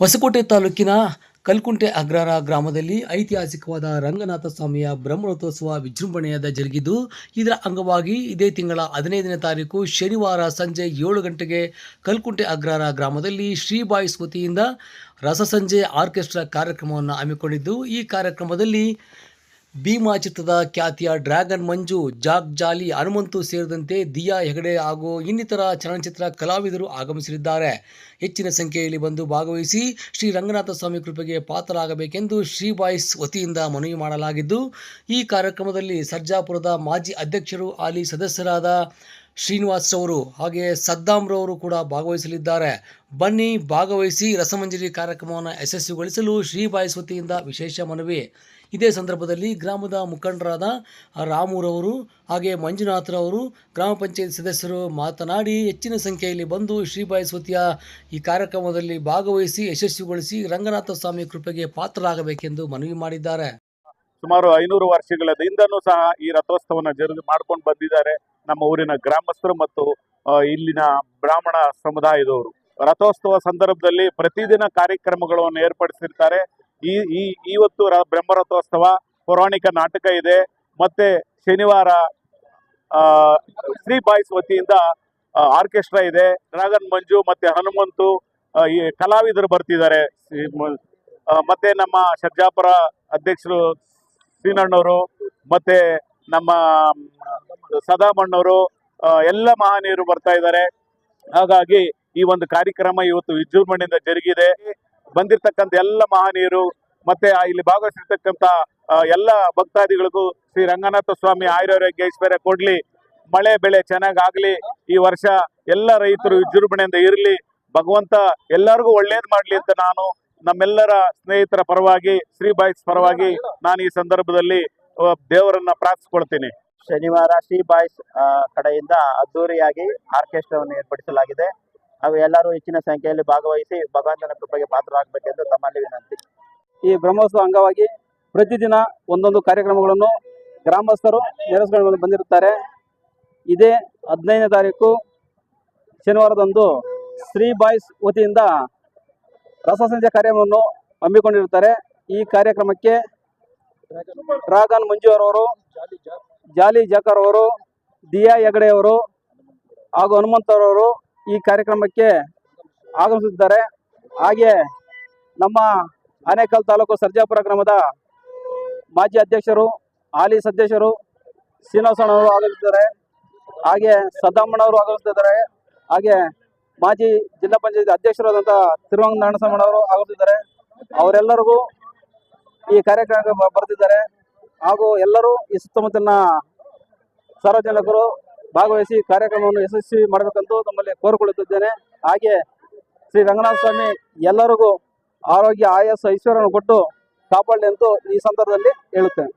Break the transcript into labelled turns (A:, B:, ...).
A: ಹೊಸಕೋಟೆ ತಾಲೂಕಿನ ಕಲ್ಕುಂಟೆ ಅಗ್ರಾರ ಗ್ರಾಮದಲ್ಲಿ ಐತಿಹಾಸಿಕವಾದ ರಂಗನಾಥ ಸ್ವಾಮಿಯ ಬ್ರಹ್ಮರಥೋತ್ಸವ ವಿಜೃಂಭಣೆಯಾದ ಜರುಗಿದ್ದು, ಇದರ ಅಂಗವಾಗಿ ಇದೇ ತಿಂಗಳ ಹದಿನೈದನೇ ತಾರೀಕು ಶನಿವಾರ ಸಂಜೆ ಏಳು ಗಂಟೆಗೆ ಕಲ್ಕುಂಟೆ ಅಗ್ರಾರ ಗ್ರಾಮದಲ್ಲಿ ಶ್ರೀಬಾಯ್ಸ್ ವತಿಯಿಂದ ರಸಸಂಜೆ ಆರ್ಕೆಸ್ಟ್ರಾ ಕಾರ್ಯಕ್ರಮವನ್ನು ಹಮ್ಮಿಕೊಂಡಿದ್ದು, ಈ ಕಾರ್ಯಕ್ರಮದಲ್ಲಿ ಭೀಮಾ ಚಿತ್ರದ ಖ್ಯಾತಿಯ ಡ್ರ್ಯಾಗನ್ ಮಂಜು, ಜಾಗ್ ಜಾಲಿ, ಹನುಮಂತು ಸೇರಿದಂತೆ ದಿಯಾ ಹೆಗಡೆ ಹಾಗೂ ಇನ್ನಿತರ ಚಲನಚಿತ್ರ ಕಲಾವಿದರು ಆಗಮಿಸಲಿದ್ದಾರೆ. ಹೆಚ್ಚಿನ ಸಂಖ್ಯೆಯಲ್ಲಿ ಬಂದು ಭಾಗವಹಿಸಿ ಶ್ರೀ ರಂಗನಾಥ ಸ್ವಾಮಿ ಕೃಪೆಗೆ ಪಾತ್ರರಾಗಬೇಕೆಂದು ಶ್ರೀ ಬಾಯ್ಸ್ ವತಿಯಿಂದ ಮನವಿ ಮಾಡಲಾಗಿದ್ದು, ಈ ಕಾರ್ಯಕ್ರಮದಲ್ಲಿ ಸರ್ಜಾಪುರದ ಮಾಜಿ ಅಧ್ಯಕ್ಷರು ಹಾಲಿ ಸದಸ್ಯರಾದ ಶ್ರೀನಿವಾಸ್ ಅವರು ಹಾಗೆ ಸದ್ದಾಮ್ರವರು ಕೂಡ ಭಾಗವಹಿಸಲಿದ್ದಾರೆ. ಬನ್ನಿ, ಭಾಗವಹಿಸಿ ರಸಮಂಜರಿ ಕಾರ್ಯಕ್ರಮವನ್ನು ಯಶಸ್ವಿಗೊಳಿಸಲು ಶ್ರೀ ಬಾಯ್ಸ್ ವತಿಯಿಂದ ವಿಶೇಷ ಮನವಿ. ಇದೇ ಸಂದರ್ಭದಲ್ಲಿ ಗ್ರಾಮದ ಮುಖಂಡರಾದ ರಾಮುರವರು ಹಾಗೆ ಮಂಜುನಾಥರವರು ಗ್ರಾಮ ಪಂಚಾಯತ್ ಸದಸ್ಯರು ಮಾತನಾಡಿ ಹೆಚ್ಚಿನ ಸಂಖ್ಯೆಯಲ್ಲಿ ಬಂದು ಶ್ರೀಬಾಯಿ ಸ್ವತಿಯ ಈ ಕಾರ್ಯಕ್ರಮದಲ್ಲಿ ಭಾಗವಹಿಸಿ ಯಶಸ್ವಿಗೊಳಿಸಿ ರಂಗನಾಥ ಸ್ವಾಮಿ ಕೃಪೆಗೆ ಪಾತ್ರರಾಗಬೇಕೆಂದು ಮನವಿ ಮಾಡಿದ್ದಾರೆ.
B: ಸುಮಾರು ಐನೂರು ವರ್ಷಗಳ ಹಿಂದನೂ ಸಹ ಈ ರಥೋತ್ಸವನ ಜರುಗಿ ಮಾಡ್ಕೊಂಡು ಬಂದಿದ್ದಾರೆ. ನಮ್ಮ ಊರಿನ ಗ್ರಾಮಸ್ಥರು ಮತ್ತು ಇಲ್ಲಿನ ಬ್ರಾಹ್ಮಣ ಸಮುದಾಯದವರು. ರಥೋತ್ಸವ ಸಂದರ್ಭದಲ್ಲಿ ಪ್ರತಿದಿನ ಕಾರ್ಯಕ್ರಮಗಳನ್ನು ಏರ್ಪಡಿಸಿರ್ತಾರೆ. ಈ ಈ ಇವತ್ತು ಬ್ರಹ್ಮರಥೋತ್ಸವ ಪೌರಾಣಿಕ ನಾಟಕ ಇದೆ. ಮತ್ತೆ ಶನಿವಾರ ಶ್ರೀ ಬಾಯ್ಸ್ ವತಿಯಿಂದ ಆರ್ಕೆಸ್ಟ್ರಾ ಇದೆ. ಡ್ರಾಗನ್ ಮಂಜು ಮತ್ತೆ ಹನುಮಂತು ಈ ಕಲಾವಿದರು ಬರ್ತಿದ್ದಾರೆ. ಮತ್ತೆ ನಮ್ಮ ಶರ್ಜಾಪುರ ಅಧ್ಯಕ್ಷರು ಶ್ರೀನಣ್ಣವರು, ಮತ್ತೆ ನಮ್ಮ ಸದಾಮಣ್ಣವರು ಎಲ್ಲ ಮಹನೀಯರು ಬರ್ತಾ ಇದ್ದಾರೆ. ಹಾಗಾಗಿ ಈ ಒಂದು ಕಾರ್ಯಕ್ರಮ ಇವತ್ತು ವಿಜೃಂಭಣೆಯಿಂದ ಜರುಗಿದೆ. ಬಂದಿರತಕ್ಕಂಥ ಎಲ್ಲ ಮಹನೀಯರು ಮತ್ತೆ ಇಲ್ಲಿ ಭಾಗವಹಿಸಿರ್ತಕ್ಕಂಥ ಎಲ್ಲ ಭಕ್ತಾದಿಗಳಿಗೂ ಶ್ರೀ ರಂಗನಾಥ ಸ್ವಾಮಿ ಆಯುರಾರೋಗ್ಯ ಐಶ್ವರ್ಯ ಕೊಡ್ಲಿ. ಮಳೆ, ಬೆಳೆ ಚೆನ್ನಾಗಾಗ್ಲಿ. ಈ ವರ್ಷ ಎಲ್ಲ ರೈತರು ವಿಜೃಂಭಣೆಯಿಂದ ಇರಲಿ. ಭಗವಂತ ಎಲ್ಲರಿಗೂ ಒಳ್ಳೇದ್ ಮಾಡ್ಲಿ ಅಂತ ನಾನು ನಮ್ಮೆಲ್ಲರ ಸ್ನೇಹಿತರ ಪರವಾಗಿ, ಶ್ರೀ ಬಾಯ್ಸ್ ಪರವಾಗಿ ನಾನು ಈ ಸಂದರ್ಭದಲ್ಲಿ ದೇವರನ್ನ ಪ್ರಾರ್ಥಿಸ್ಕೊಳ್ತೀನಿ.
C: ಶನಿವಾರ ಶ್ರೀ ಬಾಯ್ಸ್ ಕಡೆಯಿಂದ ಅದ್ದೂರಿಯಾಗಿ ಆರ್ಕೆಸ್ಟ್ರಾವನ್ನು ಏರ್ಪಡಿಸಲಾಗಿದೆ. ಹಾಗೂ ಎಲ್ಲರೂ ಹೆಚ್ಚಿನ ಸಂಖ್ಯೆಯಲ್ಲಿ ಭಾಗವಹಿಸಿ ಭಗವಂತನ ಕೃಪೆಗೆ ಪಾತ್ರರಾಗಬೇಕೆಂದು ತಮ್ಮಲ್ಲಿ ವಿನಂತಿ.
D: ಈ ಬ್ರಹ್ಮೋತ್ಸವ ಅಂಗವಾಗಿ ಪ್ರತಿದಿನ ಒಂದೊಂದು ಕಾರ್ಯಕ್ರಮಗಳನ್ನು ಗ್ರಾಮಸ್ಥರು ನೆರೆಸ್ಕೊಂಡು ಬಂದಿರುತ್ತಾರೆ. ಇದೇ ಹದಿನೈದನೇ ತಾರೀಕು ಶನಿವಾರದಂದು ಶ್ರೀ ಬಾಯ್ಸ್ ವತಿಯಿಂದ ರಸಸಂಜೆ ಕಾರ್ಯಕ್ರಮವನ್ನು ಹಮ್ಮಿಕೊಂಡಿರುತ್ತಾರೆ. ಈ ಕಾರ್ಯಕ್ರಮಕ್ಕೆ ಡ್ರಾಗನ್ ಮಂಜು ಅವರವರು ಜಾಲಿ ಜಾಕರ್ ಅವರು ದಿಯಾ ಹೆಗಡೆ ಅವರು ಹಾಗೂ ಹನುಮಂತರವರು ಈ ಕಾರ್ಯಕ್ರಮಕ್ಕೆ ಆಗಮಿಸುತ್ತಿದ್ದಾರೆ. ಹಾಗೆ ನಮ್ಮ ಆನೇಕಲ್ ತಾಲೂಕು ಸರ್ಜಾಪುರ ಗ್ರಾಮದ ಮಾಜಿ ಅಧ್ಯಕ್ಷರು, ಹಾಲಿ ಸದಸ್ಯರು ಶ್ರೀನಿವಾಸಣ್ಣವರು ಆಗಮಿಸಿದ್ದಾರೆ ಹಾಗೆ ಸದ್ದಾಮಣ್ಣವರು ಆಗಮಿಸಿದ್ದಾರೆ ಹಾಗೆ ಮಾಜಿ ಜಿಲ್ಲಾ ಪಂಚಾಯತ್ ಅಧ್ಯಕ್ಷರಾದಂಥ ತಿರುವಂಗ ನಾರಾಯಣಸ್ವಾಮಣ್ಣವರು ಆಗಮಿಸಿದ್ದಾರೆ ಅವರೆಲ್ಲರಿಗೂ ಈ ಕಾರ್ಯಕ್ರಮಕ್ಕೆ ಬರ್ತಿದ್ದಾರೆ. ಹಾಗೂ ಎಲ್ಲರೂ ಈ ಸುತ್ತಮುತ್ತಲಿನ ಸಾರ್ವಜನಿಕರು ಭಾಗವಹಿಸಿ ಕಾರ್ಯಕ್ರಮವನ್ನು ಯಶಸ್ವಿ ಮಾಡಬೇಕೆಂದು ನಮ್ಮಲ್ಲಿ ಕೋರಿಕೊಳ್ಳುತ್ತಿದ್ದೇನೆ ಹಾಗೆ ಶ್ರೀ ರಂಗನಾಥ ಸ್ವಾಮಿ ಎಲ್ಲರಿಗೂ ಆರೋಗ್ಯ ಆಯಾಸ ಐಶ್ವರ್ಯವನ್ನು ಕೊಟ್ಟು ಕಾಪಾಡಲಿ ಎಂದು ಈ ಸಂದರ್ಭದಲ್ಲಿ ಹೇಳುತ್ತೇನೆ.